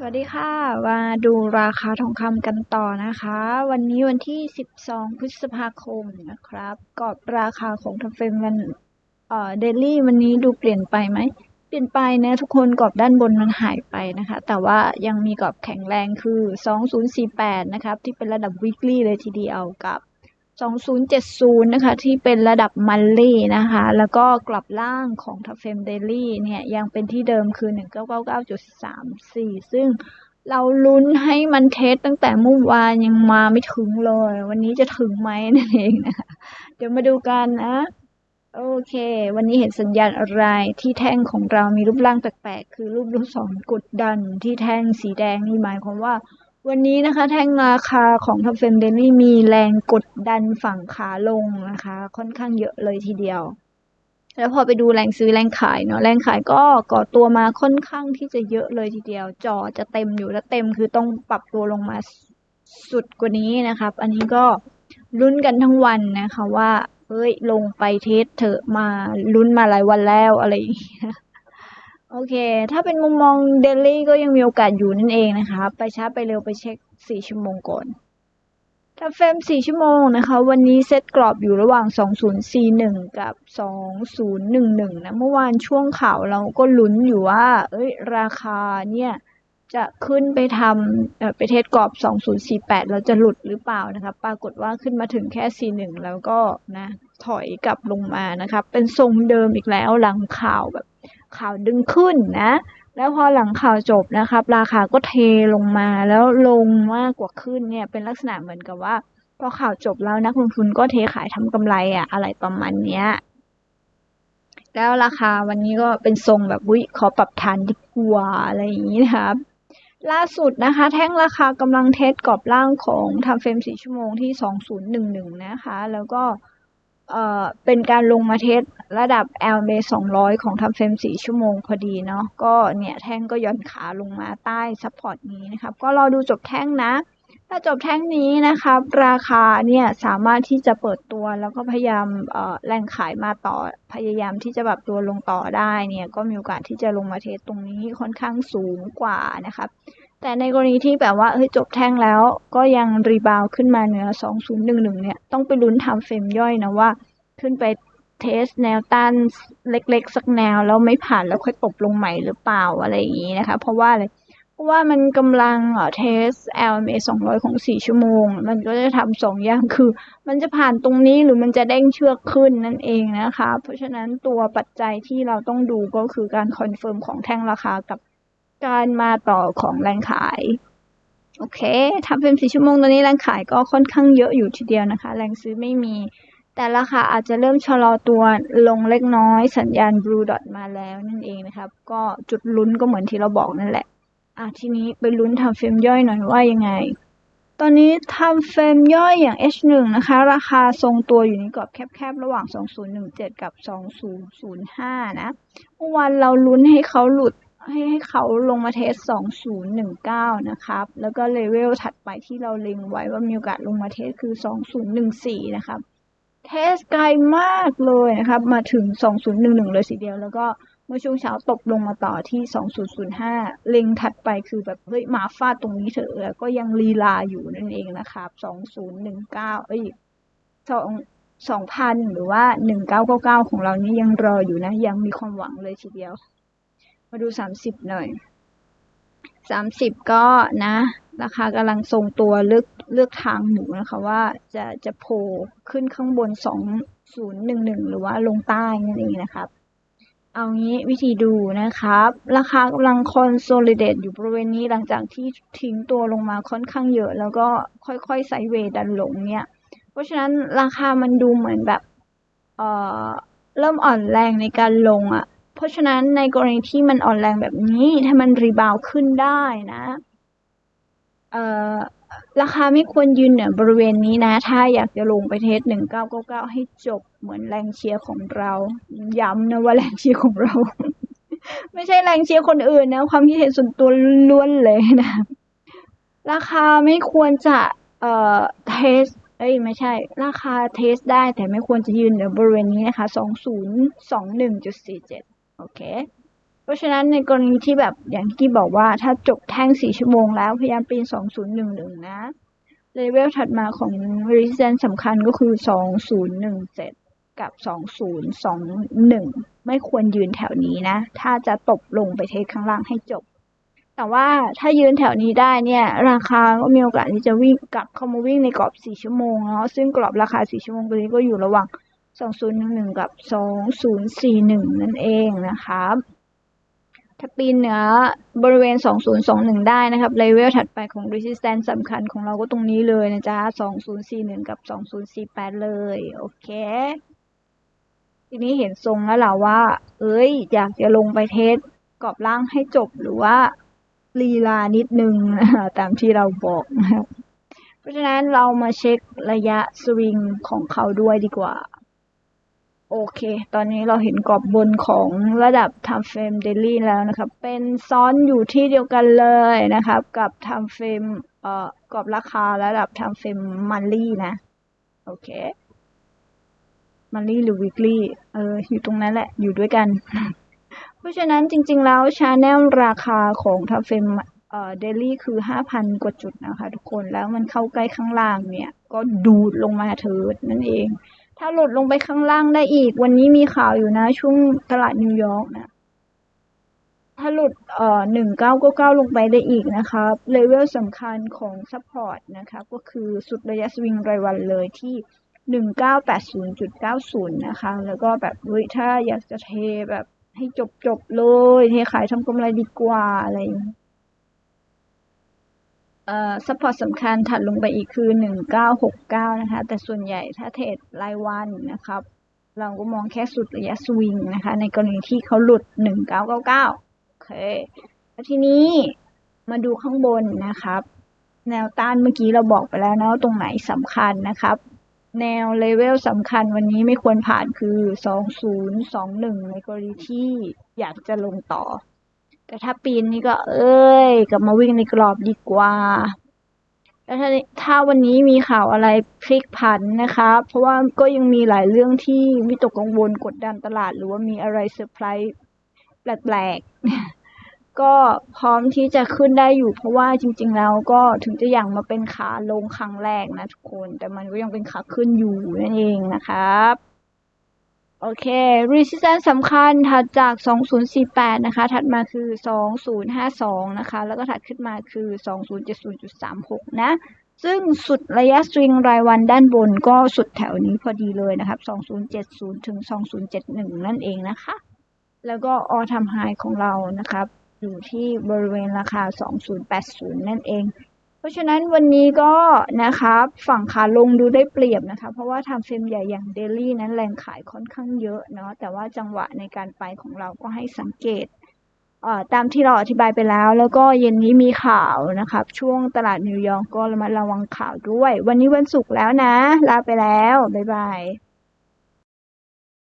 สวัสดีค่ะ มาดูราคาทองคำกันต่อนะคะ วันนี้วันที่ 12 พฤษภาคมนะครับกรอบราคาของทำเฟรมวันเอ่อเดลี่วันนี้ดูเปลี่ยนไปไหม เปลี่ยนไปนะทุกคนกรอบด้านบนมันหายไปนะคะ แต่ว่ายังมีกรอบแข็งแรงคือ 2048 นะครับ ที่เป็นระดับ weekly เลยทีเดียวกับ 2070 นะคะ ที่เป็นระดับมันลี่นะคะ แล้วก็กลับล่างของทัฟเฟมเดลี่เนี่ยยังเป็นที่เดิมคือ 1999.34 ซึ่งเราลุ้นให้มันเทสตั้งแต่เมื่อวานยังมาไม่ถึงเลย วันนี้จะถึงไหมนั่นเองนะคะ เดี๋ยวมาดูกันนะโอเค วันนี้เห็นสัญญาณอะไรที่แท่งของเรามีรูปร่างแปลกๆ คือรูปลูกศรกดดันที่แท่งสีแดงนี่หมายความว่า วันนี้นะคะแท่งราคาของทัฟเฟนเดลี่มีแรงกดดันฝั่งขาลงนะคะ ค่อนข้างเยอะเลยทีเดียว แล้วพอไปดูแรงซื้อแรงขายเนาะแรงขายก็ก่อตัวมาค่อนข้างที่จะเยอะเลยทีเดียวจอจะเต็มอยู่แล้วเต็มคือต้องปรับตัวลงมาสุดกว่านี้นะครับ อันนี้ก็ลุ้นกันทั้งวันนะคะว่าเฮ้ยลงไปเทสเถอะมาลุ้นมาหลายวันแล้วอะไรอย่างเงี้ย โอเค ถ้าเป็นมุมมองเดลี่ก็ยังมีโอกาสอยู่นั่นเองนะคะ ไปช้าไปเร็วไปเช็ค 4 ชั่วโมงก่อนถ้าเฟรม 4 ชั่วโมงนะคะ วันนี้เซตกรอบอยู่ระหว่าง 2041 กับ 2011 นะ เมื่อวานช่วงข่าวเราก็ลุ้นอยู่ว่า เอ้ย ราคาเนี่ย จะขึ้นไปทำไปเทสกรอบ 2048 แล้วจะหลุดหรือเปล่านะคะ ปรากฏว่าขึ้นมาถึงแค่ 41 แล้วก็นะ ถอยกลับลงมานะครับเป็นทรงเดิมอีกแล้วหลังข่าวแบบ ข่าวดึงขึ้นนะ แล้วพอหลังข่าวจบนะครับ ราคาก็เทลงมาแล้วลงมากกว่าขึ้นเนี่ยเป็นลักษณะเหมือนกับว่าพอข่าวจบแล้วนักลงทุนก็เทขายทำกำไรอะอะไรประมาณเนี้ยแล้วราคาวันนี้ก็เป็นทรงแบบวิขอปรับฐานดีกว่าอะไรอย่างนี้นะครับ ล่าสุดนะคะ แท่งราคากำลังเทสกรอบล่างของทำเฟรม4ชั่วโมงที่2011นะคะ แล้วก็ เอ่อเป็นการลงมาเทสระดับ LM 200 ของทำเฟรม 4 ชั่วโมงพอดีเนาะก็เนี่ยแท่งก็ย่อนขาลงมาใต้ซัพพอร์ตนี้นะครับ ก็รอดูจบแท่งนะ ถ้าจบแท่งนี้นะครับ ราคาเนี่ยสามารถที่จะเปิดตัวแล้วก็พยายามแรงขายมาต่อพยายามที่จะแบบตัวลงต่อได้เนี่ยก็มีโอกาสที่จะลงมาเทสตรงนี้ค่อนข้างสูงกว่านะครับ แต่ในกรณีที่แบบว่าเฮ้ยจบแท่งแล้วก็ยังรีบาวขึ้นมาเหนือ 2011 เนี่ย ต้องไปลุ้นทำเฟรมย่อยนะว่า ขึ้นไปเทสแนวต้านเล็กๆ สักแนว แล้วไม่ผ่านแล้วค่อยตบลงใหม่หรือเปล่าอะไรอย่างนี้นะคะ เพราะว่าอะไรเพราะว่ามันกำลังเอ่อเทส LMA 200 ของ 4 ชั่วโมง มันก็จะทำสองอย่างคือ มันจะผ่านตรงนี้หรือมันจะเด้งเชือกขึ้นนั่นเองนะคะ เพราะฉะนั้นตัวปัจจัยที่เราต้องดูก็คือการคอนเฟิร์มของแท่งราคากับ การมาต่อของแรงขาย โอเคทำเป็นสี่ชั่วโมงตอนนี้แรงขายก็ค่อนข้างเยอะอยู่ทีเดียวนะคะ แรงซื้อไม่มี แต่ราคาอาจจะเริ่มชะลอตัวลงเล็กน้อยสัญญาณ blue dot มาแล้วนั่นเองนะครับ ก็จุดลุ้นก็เหมือนที่เราบอกนั่นแหละ อะทีนี้ไปลุ้นทำเฟรมย่อยหน่อยว่ายังไงตอนนี้ทำเฟรมย่อยอย่าง H1 นะคะ ราคาทรงตัวอยู่ในกรอบแคบๆ ระหว่าง 2017 กับ 2005 นะ เมื่อวานเราลุ้นให้เขาหลุด ให้เขาลงมาเทส 2019 นะครับ แล้วก็เลเวลถัดไปที่เราเล็งไว้ว่ามีโอกาสลงมาเทสคือ 2014 นะครับ เทสไกลมากเลยนะครับ มาถึง 2011 เลยทีเดียว แล้วก็เมื่อช่วงเช้าตกลงมาต่อที่ 2005 เล็งถัดไปคือแบบเฮ้ยมาฟาดตรงนี้เถอะแล้วก็ยังลีลาอยู่นั่นเองนะครับ 2019 เอ้ย2 2,000หรือว่า 1999 ของเรานี่ยังรออยู่นะ ยังมีความหวังเลยทีเดียว มาดู30หน่อย30ก็นะ ราคากำลังทรงตัวเลือกเลือกทางหมูนะคะว่าจะจะโผล่ขึ้นข้างบน2011หนึ่งหนึ่งหรือว่าลงใต้นั่นเองนะครับ เอางี้วิธีดูนะครับ ราคากำลังคอนโซลิเดตอยู่บริเวณนี้หลังจากที่ทิ้งตัวลงมาค่อนข้างเยอะ แล้วก็ค่อยๆไซเวดันลงเนี่ย เพราะฉะนั้นราคามันดูเหมือนแบบ เอ่อ เริ่มอ่อนแรงในการลงอะ่ะ เพราะฉะนั้นในกรณีที่มันอ่อนแรงแบบนี้ถ้ามันรีบาวขึ้นได้นะเอ่อราคาไม่ควรยืนเหนือบริเวณนี้นะ ถ้าอยากจะลงไปเทส 1999 ให้จบเหมือนแรงเชียร์ของเรา ย้ำนะว่าแรงเชียร์ของเรา ไม่ใช่แรงเชียร์คนอื่นนะ ความคิดเห็นส่วนตัวล้วนเลยนะ ราคาไม่ควรจะ เอ่อ เทส เอ้ย ไม่ใช่ ราคาเทสได้แต่ไม่ควรจะยืนเหนือบริเวณนี้นะคะ 2021.47 โอเค เพราะฉะนั้นในกรณีที่แบบอย่างที่บอกว่าถ้าจบแท่งสี่ชั่วโมงแล้วพยายามปีนสองศูนย์หนึ่งหนึ่งนะเลเวลถัดมาของ resistance สำคัญก็คือสองศูนย์หนึ่งเจ็ดกับสองศูนย์สองหนึ่งไม่ควรยืนแถวนี้นะ ถ้าจะตบลงไปเทสข้างล่างให้จบ แต่ว่าถ้ายืนแถวนี้ได้เนี่ย ราคาก็มีโอกาสที่จะวิ่งกลับเข้ามาวิ่งในกรอบสี่ชั่วโมงเนาะ ซึ่งกรอบราคาสี่ชั่วโมงตัวนี้ก็อยู่ระหว่าง สองศูนย์หนึ่งหนึ่งกับสองศูนย์สี่หนึ่งนั่นเองนะครับถ้าปีนเหนือบริเวณ 2021 ได้นะครับเลเวลถัดไปของ resistance สำคัญของเราก็ตรงนี้เลยนะจ๊ะ 2041 กับ 2048 เลย โอเค ทีนี้เห็นทรงแล้วล่ะว่า เอ้ย อยากจะลงไปเทสกรอบล่างให้จบหรือว่าลีลานิดนึง ตามที่เราบอกนะครับเพราะฉะนั้นเรามาเช็คระยะสวิงของเขาด้วยดีกว่า โอเค ตอนนี้เราเห็นกรอบบนของระดับ time frame daily แล้วนะครับ เป็นซ้อนอยู่ที่เดียวกันเลยนะครับ กับ time frame เอ่อกรอบราคาระดับ time frame monthly นะ โอเค monthly หรือ weekly เออ อยู่ตรงนั้นแหละ อยู่ด้วยกัน เพราะฉะนั้นจริง ๆ แล้ว channel ราคาของ time frame เอ่อ daily คือ 5,000 กว่าจุดนะคะ ทุกคน แล้วมันเข้าใกล้ข้างล่างเนี่ย ก็ดูดลงมาเถิดนั่นเอง ถ้าหลุดลงไปข้างล่างได้อีก วันนี้มีข่าวอยู่นะ ช่วงตลาดนิวยอร์กนะ ถ้าหลุดเอ่อหนึ่งเก้าก็เก้าลงไปได้อีกนะครับเลเวลสำคัญของซัพพอร์ตนะครับ ก็คือสุดระยะสวิงรายวันเลยที่หนึ่งเก้าแปดศูนย์จุดเก้าศูนย์นะคะ แล้วก็แบบเฮ้ยถ้าอยากจะเทแบบให้จบจบเลย เทขายทำกำไรดีกว่าอะไรอย่างนี้ ซัพพอร์ตสำคัญถัดลงไปอีกคือหนึ่งเก้าหกเก้านะคะ แต่ส่วนใหญ่ถ้าเทรดรายวันนะครับ เราก็มองแค่สุดระยะสวิงนะคะ ในกรณีที่เขาหลุดหนึ่งเก้าเก้าเก้าโอเค แล้วทีนี้มาดูข้างบนนะครับ แนวต้านเมื่อกี้เราบอกไปแล้วนะว่าตรงไหนสำคัญนะครับ แนวเลเวลสำคัญวันนี้ไม่ควรผ่านคือสองศูนย์สองหนึ่งในกรณีที่อยากจะลงต่อ แต่ถ้าปีนนี่ก็ เอ้ยกลับมาวิ่งในกรอบดีกว่า แล้วถ้าถ้าวันนี้มีข่าวอะไรพลิกผันนะคะ เพราะว่าก็ยังมีหลายเรื่องที่วิตกกังวลกดดันตลาด หรือว่ามีอะไรเซอร์ไพรส์แปลกๆ ก็พร้อมที่จะขึ้นได้อยู่ เพราะว่าจริง ๆ แล้วก็ถึงจะอย่างมาเป็นขาลงครั้งแรกนะทุกคน แต่มันก็ยังเป็นขาขึ้นอยู่นั่นเองนะครับ โอเค resistance สำคัญถัดจาก 2048 นะคะ ถัดมาคือ 2052 นะคะ แล้วก็ถัดขึ้นมาคือ 2070.36 นะ ซึ่งสุดระยะสวิงรายวันด้านบนก็สุดแถวนี้พอดีเลยนะครับ 2070 ถึง 2071 นั่นเองนะคะ แล้วก็ all time high ของเรานะครับ อยู่ที่บริเวณราคา 2080 นั่นเอง เพราะฉะนั้นวันนี้ก็นะครับฝั่งขาลงดูได้เปรียบนะคะ เพราะว่าทำเฟรมใหญ่อย่างเดลี่นั้นแรงขายค่อนข้างเยอะเนาะแต่ว่าจังหวะในการไปของเราก็ให้สังเกตเตามที่เราอธิบายไปแล้ว แล้วก็เย็นนี้มีข่าวนะครับ ช่วงตลาดนิวยอร์กก็ระมัดระวังข่าวด้วย วันนี้วันศุกร์แล้วนะ ลาไปแล้ว บ๊ายบาย